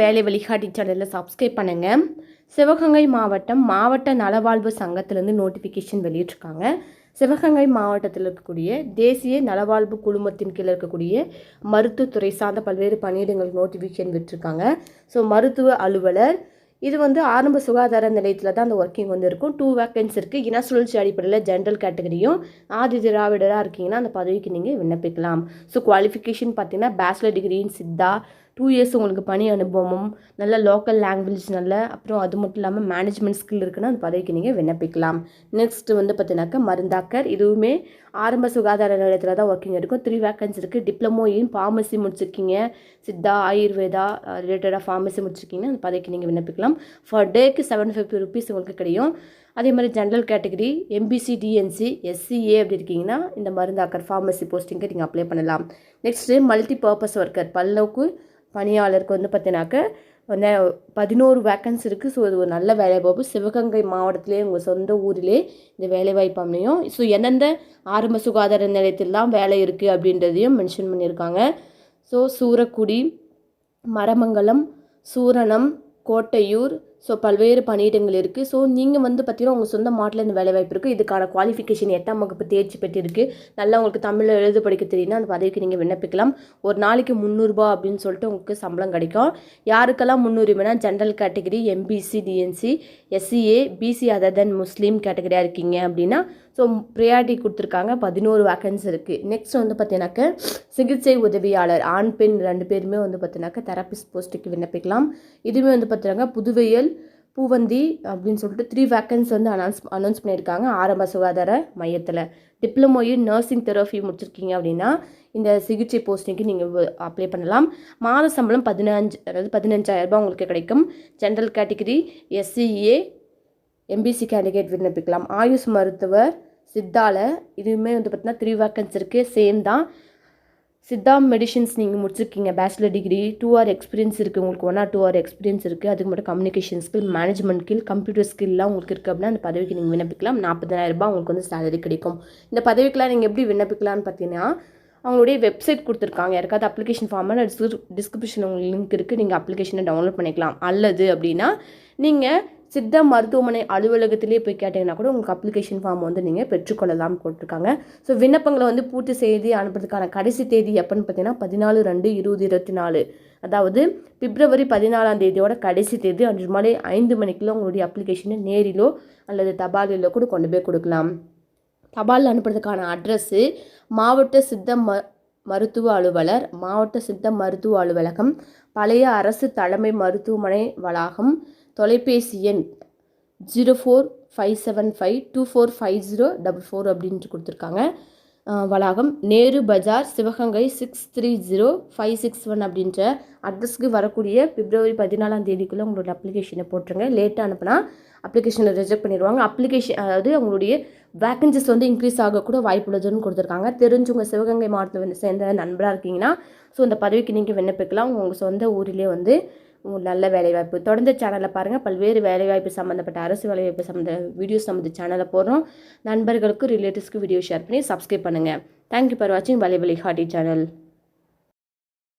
வேலை வழிகாட்டி சேனலில் சப்ஸ்கிரைப் பண்ணுங்கள் சிவகங்கை மாவட்டம் மாவட்ட நலவாழ்வு சங்கத்திலேருந்து நோட்டிஃபிகேஷன் வெளியிட்டிருக்காங்க. சிவகங்கை மாவட்டத்தில் இருக்கக்கூடிய தேசிய நலவாழ்வு குழுமத்தின் கீழே இருக்கக்கூடிய மருத்துவத்துறை சார்ந்த பல்வேறு பணியிடங்களுக்கு நோட்டிஃபிகேஷன் விட்டுருக்காங்க. ஸோ மருத்துவ அலுவலர் இது வந்து ஆரம்ப சுகாதார நிலையத்தில் தான் அந்த ஒர்க்கிங் வந்து இருக்கும். டூ வேக்கன்ஸ் இருக்குது இன சுழற்சி அடிப்படையில் ஜென்ரல் கேட்டகரியும் ஆதி திராவிடராக இருக்கீங்கன்னா அந்த பதவிக்கு நீங்கள் விண்ணப்பிக்கலாம். ஸோ குவாலிஃபிகேஷன் பார்த்தீங்கன்னா bachelor degree in Siddha two years உங்களுக்கு பணி அனுபவமும் நல்ல லோக்கல் லாங்குவேஜ் நல்ல அப்புறம் அது மட்டும் இல்லாமல் மேனேஜ்மெண்ட் ஸ்கில் இருக்குன்னா அந்த பதவிக்கு நீங்கள் விண்ணப்பிக்கலாம். நெக்ஸ்ட்டு வந்து பார்த்தீங்கன்னாக்கா மருந்தாக்கர். இதுவுமே ஆரம்ப சுகாதார நிலையத்தில் தான் ஒர்க்கிங் இருக்கும் த்ரீ வேக்கன்ஸ் இருக்குது டிப்ளமோ இன் ஃபார்மசி முடிச்சிருக்கீங்க. சித்தா ஆயுர்வேதா ரிலேட்டடாக ஃபார்மசி முடிச்சிருக்கீங்கன்னா அந்த பதவிக்கு நீங்கள் விண்ணப்பிக்கலாம். ஃபர் டேக்கு செவன் ஃபிஃப்டி ருபீஸ் உங்களுக்கு கிடைக்கும் அதே மாதிரி general category MBC DNC SCA அப்படி இருக்கீங்கன்னா இந்த மருந்தாக்கர் ஃபார்மசி போஸ்டிங்க்கு நீங்கள் அப்ளை பண்ணலாம். நெக்ஸ்ட்டு மல்டி பர்பஸ் ஒர்க்கர் பல்லவுக்கு பணியாளருக்கு வந்து பார்த்தீங்கன்னாக்க வந்து பதினோரு வேக்கன்ஸ் இருக்குது ஸோ இது ஒரு நல்ல வேலைவாய்ப்பு சிவகங்கை மாவட்டத்திலே உங்கள் சொந்த ஊரிலே இந்த வேலைவாய்ப்பு அமையும். ஸோ எந்தெந்த ஆரம்ப சுகாதார நிலையத்திலாம் வேலை இருக்குது அப்படின்றதையும் மென்ஷன் பண்ணியிருக்காங்க. ஸோ சூரக்குடி மரமங்கலம் சூரணம் கோட்டையூர் ஸோ பல்வேறு பணியிடங்கள் இருக்குது ஸோ நீங்கள் வந்து பார்த்தீங்கன்னா உங்கள் சொந்த மாட்டில் இந்த வேலைவாய்ப்பு இருக்குது இதுக்கான குவாலிஃபிகேஷன் எட்டாம் வகுப்பு தேர்ச்சி பெற்றிருக்கு. நல்லா உங்களுக்கு தமிழில் எழுத படிக்க தெரியும்னா அந்த பதவிக்கு நீங்கள் விண்ணப்பிக்கலாம். ஒரு நாளைக்கு முந்நூறுரூபா அப்படின்னு சொல்லிட்டு உங்களுக்கு சம்பளம் கிடைக்கும். யாருக்கெல்லாம் முன்னுரிமைனா general category MBC DNC SCA BC other then Muslim கேட்டகரியாக இருக்கீங்க அப்படின்னா ஸோ ப்ரியாரிட்டி கொடுத்துருக்காங்க. பதினோரு வேக்கன்ஸ் இருக்குது நெக்ஸ்ட் வந்து பார்த்தீங்கன்னாக்க சிகிச்சை உதவியாளர் ஆண் பெண் ரெண்டு பேருமே வந்து பார்த்தீங்கன்னாக்க தெரபிஸ்ட் போஸ்ட்டுக்கு விண்ணப்பிக்கலாம். இதுவுமே வந்து பார்த்தீங்கன்னா புதுவையல் பூவந்தி அப்படின்னு சொல்லிட்டு த்ரீ வேக்கன்ஸ் வந்து அனௌன்ஸ் அனௌன்ஸ் பண்ணியிருக்காங்க. ஆரம்ப சுகாதார மையத்தில். டிப்ளமோ இன் நர்சிங் தெரபி முடிச்சிருக்கீங்க அப்படின்னா இந்த சிகிச்சை போஸ்டிங்க்கு நீங்கள் அப்ளை பண்ணலாம். மாத சம்பளம் பதினஞ்சு அதாவது பதினஞ்சாயிரரூபா உங்களுக்கு கிடைக்கும். General category SCA MBC candidate விண்ணப்பிக்கலாம். ஆயுஷ் மருத்துவர் சித்தாவில் இதுவுமே வந்து பார்த்திங்கன்னா த்ரீ வேக்கன்ஸ் இருக்குது சேம் தான். சித்தா மெடிஷன்ஸ் நீங்கள் முடிச்சிருக்கீங்க. Bachelor degree two hour experience இருக்குது உங்களுக்கு one or two hour experience இருக்குது அதுக்கு மட்டும் communication skill management skill computer ஸ்கில்லாம் உங்களுக்கு இருக்குது அப்படின்னா அந்த பதவிக்கு நீங்கள் விண்ணப்பிக்கலாம். நாற்பதாயிரரூபா உங்களுக்கு வந்து சேலரி கிடைக்கும். இந்த பதவிக்கெலாம் நீங்கள் எப்படி விண்ணப்பிக்கலாம்னு பார்த்தீங்கன்னா அவங்களுடைய வெப்சைட் கொடுத்துருக்காங்க. யாருக்காவது அப்ளிகேஷன் ஃபார்மில் டிஸ்கிரிப்ஷன் உங்களுக்கு லிங்க் இருக்குது நீங்கள் அப்ளிகேஷனை டவுன்லோட் பண்ணிக்கலாம். அல்லது அப்படின்னா நீங்கள் சித்த மருத்துவமனை அலுவலகத்திலே போய் கேட்டிங்கன்னா கூட உங்களுக்கு அப்ளிகேஷன் ஃபார்ம் வந்து நீங்கள் பெற்றுக்கொள்ளலாம் போட்டிருக்காங்க. ஸோ விண்ணப்பங்களை வந்து பூர்த்தி செய்து அனுப்புறதுக்கான கடைசி தேதி எப்போன்னு பார்த்தீங்கன்னா பதினாலு ரெண்டு இருபது இருபத்தி நாலு. அதாவது பிப்ரவரி பதினாலாம் தேதியோட கடைசி தேதி அன்று மாலை ஐந்து மணிக்குள்ள உங்களுடைய அப்ளிகேஷனை நேரிலோ அல்லது தபாலிலோ கூட கொண்டு போய் கொடுக்கலாம். தபால் அனுப்புறதுக்கான அட்ரஸ்ஸு மாவட்ட சித்த ம மருத்துவ அலுவலர் மாவட்ட சித்த மருத்துவ அலுவலகம் பழைய அரசு தலைமை மருத்துவமனை வளாகம் தொலைபேசி எண் zero four five seven five two four five zero double four அப்படின்ட்டு கொடுத்துருக்காங்க. வளாகம். Nehru Bazaar Sivaganga six three zero five six one அப்படின்ற அட்ரஸ்க்கு வரக்கூடிய பிப்ரவரி பதினாலாம் தேதிக்குள்ளே உங்களோட அப்ளிகேஷனை போட்டுருங்க. லேட்டாக அனுப்புனா அப்ளிகேஷனை ரிஜெக்ட் பண்ணிடுவாங்க. அப்ளிகேஷன் அதாவது அவங்களுடைய வேக்கன்சிஸ் வந்து இன்க்ரீஸ் ஆகக்கூட வாய்ப்புள்ளதுன்னு கொடுத்துருக்காங்க. தெரிஞ்சவங்க சிவகங்கை மாவட்டத்தில் வந்து சேர்ந்த நண்பராக இருக்கீங்கன்னா ஸோ அந்த பதவிக்கு நீங்கள் விண்ணப்பிக்கலாம். உங்கள் சொந்த ஊரிலே வந்து நல்ல வேலைவாய்ப்பு. தொடர்ந்து சேனலை பாருங்கள் பல்வேறு வேலைவாய்ப்பு சம்மந்தப்பட்ட அரசு வேலைவாய்ப்பு சம்மந்த வீடியோஸ் சம்மந்த சேனலில் போடுறோம். நண்பர்களுக்கும் ரிலேட்டிவ்ஸ்க்கு வீடியோ ஷேர் பண்ணி சப்ஸ்கிரைப் பண்ணுங்கள் தேங்க்யூ ஃபார் வாட்சிங் வலை ஹாட்டி சேனல்